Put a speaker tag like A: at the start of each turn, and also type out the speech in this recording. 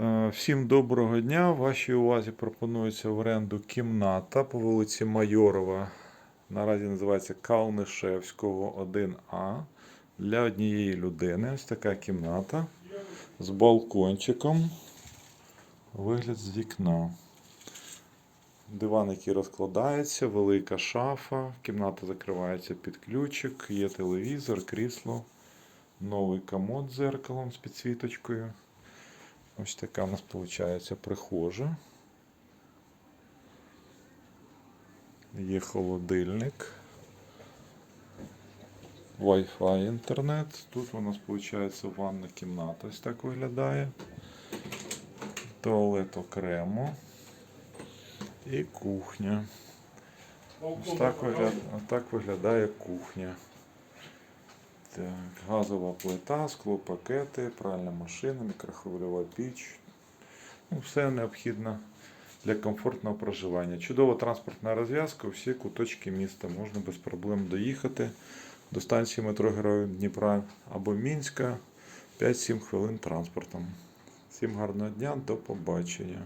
A: Е, Всім доброго дня. Вашій увазі пропонується в оренду кімната по вулиці Майорова. Наразі називається Калнишевського 1А для однієї людини. Ось така кімната з балкончиком. Вигляд з вікна. Диван, який розкладається, велика шафа, кімната закривається під ключик, є телевізор, крісло, новий комод з зеркалом з підсвіточкою. Ось така у нас виходить прихожа. Є холодильник. Wi-Fi інтернет. Тут у нас виходить ванна кімната. Ось так виглядає. Туалет окремо. І кухня. Ось так, виглядає, так виглядає кухня. Так, газова плита, склопакети, пральна машина, мікрохвильова піч. Ну, все необхідне для комфортного проживання. Чудова транспортна розв'язка, всі куточки міста. Можна без проблем доїхати до станції метро Героїв Дніпра або Мінська 5-7 хвилин транспортом. Всім гарного дня, до побачення.